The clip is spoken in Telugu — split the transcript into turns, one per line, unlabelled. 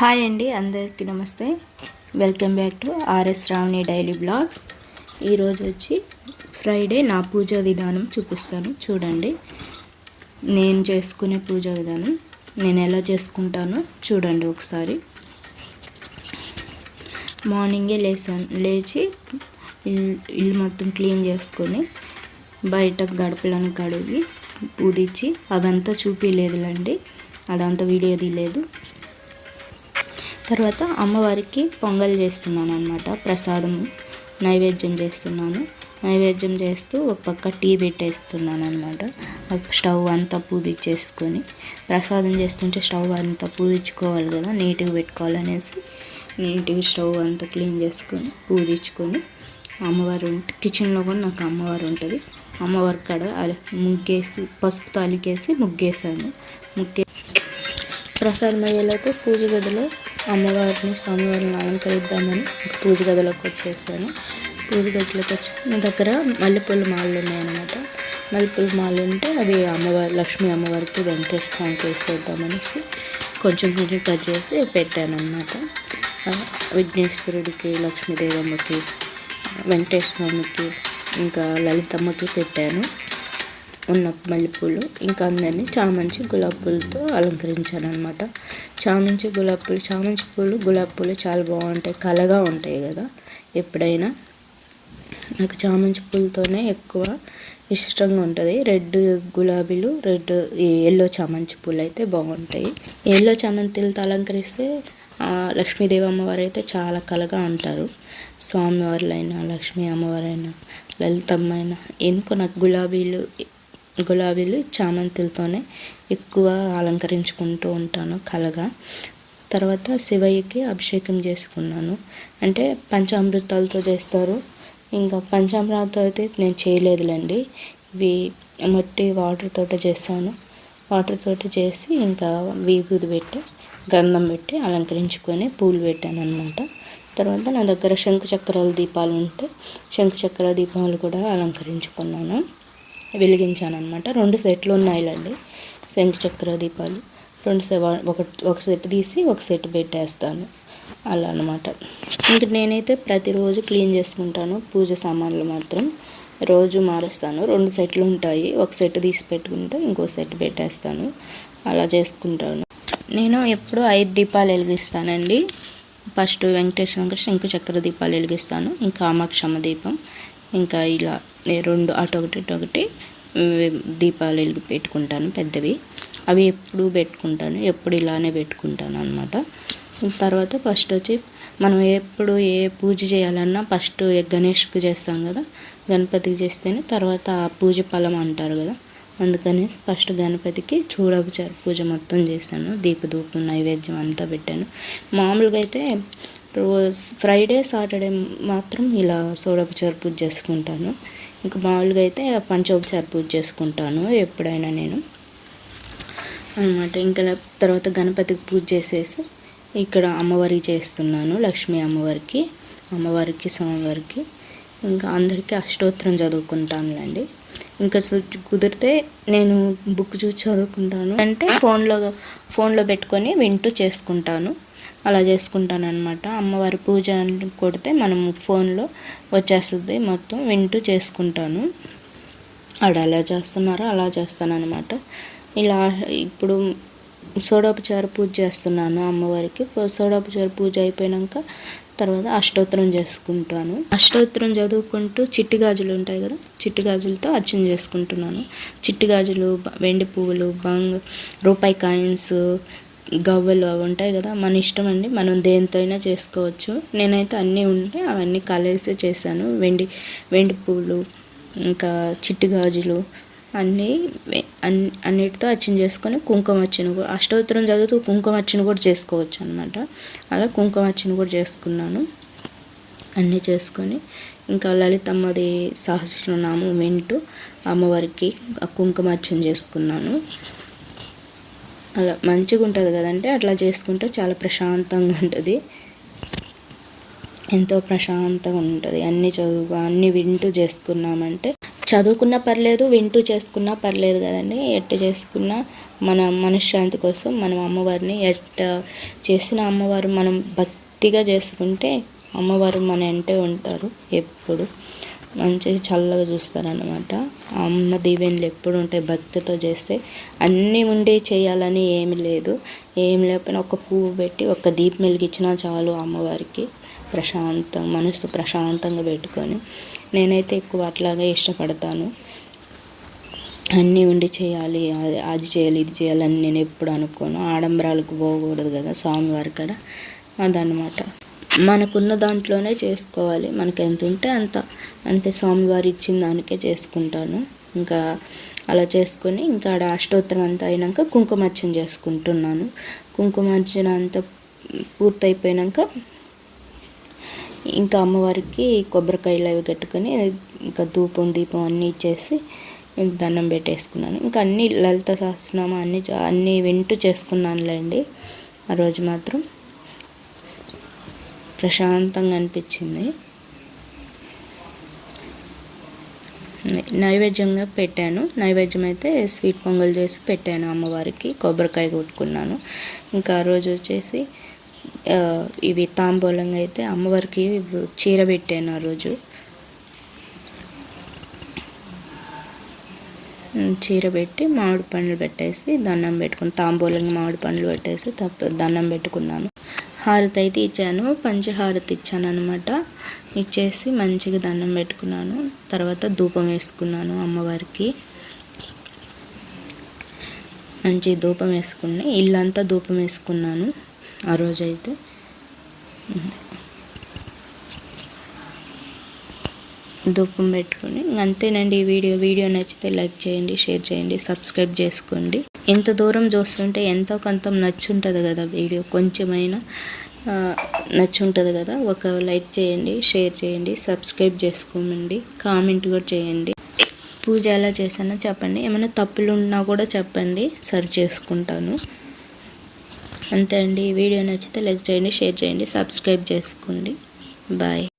హాయ్ అండి అందరికీ నమస్తే. Welcome back to RS Ravani daily blogs. ఈరోజు వచ్చి ఫ్రైడే నా పూజ విధానం చూపిస్తాను. చూడండి నేను చేసుకునే పూజ విధానం. నేను ఎలా చేసుకుంటానో చూడండి ఒకసారి. మార్నింగే లేసాను. లేచి ఇల్లు మొత్తం క్లీన్ చేసుకొని బయట గడపలను కడిగి పూదిచ్చి అదంతా చూపించలేదులండి అదంతా వీడియో తీయలేదు. తర్వాత అమ్మవారికి పొంగల్ చేస్తున్నాను అనమాట ప్రసాదం నైవేద్యం చేస్తున్నాను. నైవేద్యం చేస్తూ ఒక పక్క టీ పెట్టేస్తున్నాను అనమాట స్టవ్ అంతా పూదిచ్చేసుకొని ప్రసాదం చేస్తుంటే స్టవ్ అంతా పూదించుకోవాలి కదా నీట్గా పెట్టుకోవాలనేసి నీట్గా స్టవ్ అంతా క్లీన్ చేసుకొని పూదించుకొని అమ్మవారు ఉంటే కిచెన్లో కూడా నాకు అమ్మవారు ఉంటుంది. అమ్మవారి కాడ అల- ముగ్గేసి పసుపు తాలికేసి ముగ్గేసాను ముగ్గే ప్రసాదం అయ్యేలోపు పూజ గదిలో అమ్మవారిని స్వామివారిని అలంకరిద్దామని పూజ గదిలోకి వచ్చేసాను. పూజ గదిలోకి వచ్చి నా దగ్గర మల్లెపూల మాలలు ఉన్నాయన్నమాట. మల్లెపూల మాలలు ఉంటే అవి అమ్మవారి లక్ష్మీ అమ్మవారికి వెంకటేశ్వర స్వామికి వేసేద్దామనేసి కొంచెం కొంచెం కట్ చేసి పెట్టాను అన్నమాట విఘ్నేశ్వరుడికి లక్ష్మీదేవమ్మకి వెంకటేశ్వర స్వామికి ఇంకా లలితమ్మకి పెట్టాను. ఉన్న మల్లెపూలు. ఇంకా అందరినీ చామంచి గులాబీ పూలతో అలంకరించాను అనమాట చామంచి గులాబీ పూలు చామంచి పూలు గులాబీ పూలు చాలా బాగుంటాయి కలగా ఉంటాయి కదా. ఎప్పుడైనా నాకు చామంచి పూలతోనే ఎక్కువ ఇష్టంగా ఉంటుంది. రెడ్ గులాబీలు రెడ్ ఎల్లో చామంతి పూలు అయితే బాగుంటాయి. ఎల్లో చామంతిలతో అలంకరిస్తే లక్ష్మీదేవి అమ్మవారు అయితే చాలా కలగా ఉంటారు. స్వామివారులైనా లక్ష్మీ అమ్మవారైనా లలితమ్మ అయినా ఎందుకో నాకు గులాబీలు గులాబీలు చామంతులతోనే ఎక్కువ అలంకరించుకుంటూ ఉంటాను కలగా. తర్వాత శివయ్యకి అభిషేకం చేసుకున్నాను. అంటే పంచామృతాలతో చేస్తారు. ఇంకా పంచామృతాలతో అయితే నేను చేయలేదులేండి. ఇవి మట్టి వాటర్ తోట చేస్తాను. వాటర్ చేసి ఇంకా విభూది పెట్టి గంధం పెట్టి అలంకరించుకొని పూలు పెట్టాను అనమాట తర్వాత నా దగ్గర శంకు చక్రాల దీపాలు ఉంటే శంకు చక్ర దీపాలు కూడా అలంకరించుకున్నాను. వెలిగించాను అనమాట రెండు సెట్లు ఉన్నాయిలండి. శంకు చక్ర దీపాలు. రెండు సె ఒక ఒక సెట్ తీసి ఒక సెట్ పెట్టేస్తాను. అలా అనమాట ఇంక నేనైతే ప్రతిరోజు క్లీన్ చేసుకుంటాను. పూజ సామాన్లు మాత్రం రోజు మారుస్తాను. రెండు సెట్లు ఉంటాయి. ఒక సెట్ తీసి పెట్టుకుంటే ఇంకో సెట్ పెట్టేస్తాను. అలా చేసుకుంటాను. నేను ఎప్పుడు ఐదు దీపాలు వెలిగిస్తానండి. ఫస్ట్ వెంకటేశ్వర శంకు చక్ర దీపాలు వెలిగిస్తాను. ఇంకా కామాక్షమ్మ దీపం. ఇంకా ఇలా రెండు అటు ఒకటి ఇటు ఒకటి దీపాలు వెలిగి పెట్టుకుంటాను పెద్దవి. అవి ఎప్పుడు పెట్టుకుంటాను ఎప్పుడు ఇలానే పెట్టుకుంటాను అనమాట తర్వాత ఫస్ట్ వచ్చి మనం ఎప్పుడు ఏ పూజ చేయాలన్నా ఫస్ట్ గణేష్కి చేస్తాం కదా గణపతికి చేస్తేనే తర్వాత ఆ పూజ ఫలం అంటారు కదా. అందుకని ఫస్ట్ గణపతికి చూడపచారు పూజ మొత్తం చేశాను దీపధూపం నైవేద్యం అంతా పెట్టాను. మామూలుగా అయితే రోజ్ ఫ్రైడే సాటర్డే మాత్రం ఇలా సోడోపచారు పూజ చేసుకుంటాను. ఇంకా మామూలుగా అయితే పంచోపచారు పూజ చేసుకుంటాను ఎప్పుడైనా నేను. అనమాట ఇంకా తర్వాత గణపతికి పూజ చేసేసి ఇక్కడ అమ్మవారికి చేస్తున్నాను లక్ష్మీ అమ్మవారికి అమ్మవారికి స్వామివారికి. ఇంకా అందరికీ అష్టోత్తరం చదువుకుంటానులేండి. ఇంకా కుదిరితే నేను బుక్ చూసి చదువుకుంటాను. అంటే ఫోన్లో ఫోన్లో పెట్టుకొని వింటూ చేసుకుంటాను. అలా చేసుకుంటాను అనమాట అమ్మవారి పూజ అని కొడితే మనం ఫోన్లో వచ్చేస్తుంది మొత్తం వింటూ చేసుకుంటాను. ఆడ ఎలా చేస్తున్నారో అలా చేస్తాను అనమాట ఇలా ఇప్పుడు సోడోపచార పూజ చేస్తున్నాను అమ్మవారికి. సోడోపచార పూజ అయిపోయాక తర్వాత అష్టోత్తరం చేసుకుంటాను. అష్టోత్తరం చదువుకుంటూ చిట్టి గాజులు ఉంటాయి కదా చిట్టి గాజులతో అర్చన చేసుకుంటున్నాను. చిట్టి గాజులు వెండి పువ్వులు బంగ్ రూపాయి కాయిన్స్ గవ్వలు అవి ఉంటాయి కదా మన ఇష్టం అండి. మనం దేనితో అయినా చేసుకోవచ్చు. నేనైతే అన్నీ ఉంటే అవన్నీ కలిసి చేశాను. వెండి వెండి పూలు ఇంకా చిట్టి గాజులు అన్నీ అన్ని అన్నిటితో అర్చన చేసుకొని కుంకుమ అర్చన కూడా అష్టోత్తరం చదువుతూ కుంకుమ అర్చన కూడా చేసుకోవచ్చు అనమాట అలా కుంకుమ అర్చన కూడా చేసుకున్నాను. అన్నీ చేసుకొని ఇంకా లలితమ్మది సహస్రనామం వింటూ అమ్మవారికి ఆ కుంకుమ అర్చన చేసుకున్నాను. అలా మంచిగా ఉంటుంది కదంటే అట్లా చేసుకుంటే చాలా ప్రశాంతంగా ఉంటుంది. ఎంతో ప్రశాంతంగా ఉంటుంది. అన్ని చదువు అన్ని వింటూ చేసుకున్నామంటే చదువుకున్నా పర్లేదు వింటూ చేసుకున్నా పర్లేదు కదండి. ఎట్ట చేసుకున్నా మన మనశ్శాంతి కోసం మనం అమ్మవారిని ఎట్ట చేసిన అమ్మవారు మనం భక్తిగా చేసుకుంటే అమ్మవారు మన వెంటే ఉంటారు ఎప్పుడు. మంచిగా చల్లగా చూస్తారనమాట ఆ అమ్మ దీవెనలు ఎప్పుడు ఉంటాయి భక్తితో చేస్తే అన్నీ ఉండి చేయాలని ఏమి లేదు. ఏం లేకపోయినా ఒక పువ్వు పెట్టి ఒక దీపం వెలిగించినా చాలు అమ్మవారికి ప్రశాంతం మనసు ప్రశాంతంగా పెట్టుకొని. నేనైతే ఎక్కువ అట్లాగే ఇష్టపడతాను. అన్నీ ఉండి చేయాలి అది అది చేయాలి ఇది చేయాలని నేను ఎప్పుడు అనుకోను. ఆడంబరాలకు పోకూడదు కదా స్వామివారి కాడ. అదనమాట మనకున్న దాంట్లోనే చేసుకోవాలి. మనకి ఎంత ఉంటే అంత అంతే స్వామివారు ఇచ్చిన దానికే చేసుకుంటాను. ఇంకా అలా చేసుకొని ఇంకా ఆడ అష్టోత్తరం అంతా అయినాక కుంకుమార్చన చేసుకుంటున్నాను. కుంకుమార్చన అంతా పూర్తయిపోయినాక ఇంకా అమ్మవారికి కొబ్బరికాయలు అవి కట్టుకొని ఇంకా ధూపం దీపం అన్నీ ఇచ్చేసి దండం పెట్టేసుకున్నాను. ఇంకా అన్ని లలిత సహస్రనామం అన్ని అన్నీ వింటూ చేసుకున్నానులేండి. ఆ రోజు మాత్రం ప్రశాంతంగా అనిపించింది. నైవేద్యంగా పెట్టాను. నైవేద్యం అయితే స్వీట్ పొంగల్ చేసి పెట్టాను అమ్మవారికి. కొబ్బరికాయ కొట్టుకున్నాను. ఇంకా ఆ రోజు వచ్చేసి ఇవి తాంబూలంగా అయితే అమ్మవారికి చీర పెట్టాను ఆ రోజు. చీర పెట్టి మామిడి పండ్లు పెట్టేసి దండం పెట్టుకుని తాంబూలంగా మామిడి పండ్లు పెట్టేసి తప్ప దండం పెట్టుకున్నాను. హారతి అయితే ఇచ్చాను పంచహారతి ఇచ్చాను అనమాట ఇచ్చేసి మంచిగా దండం పెట్టుకున్నాను. తర్వాత ధూపం వేసుకున్నాను అమ్మవారికి. మంచి ధూపం వేసుకుని ఇల్లంతా ధూపం వేసుకున్నాను ఆ రోజైతే. ధూపం పెట్టుకుని అంతేనండి ఈ వీడియో. వీడియో నచ్చితే లైక్ చేయండి షేర్ చేయండి సబ్స్క్రైబ్ చేసుకోండి. ఎంత దూరం చూస్తుంటే ఎంతో కొంత నచ్చుంటుంది కదా వీడియో. కొంచెమైనా నచ్చుంటుంది కదా. ఒక లైక్ చేయండి షేర్ చేయండి సబ్స్క్రైబ్ చేసుకోమండి కామెంట్ కూడా చేయండి. పూజ ఎలా చేశానో చెప్పండి. ఏమైనా తప్పులు ఉన్నా కూడా చెప్పండి. సరి చేసుకుంటాను. అంతే అండి. ఈ వీడియో నచ్చితే లైక్ చేయండి షేర్ చేయండి సబ్స్క్రైబ్ చేసుకోండి. బాయ్.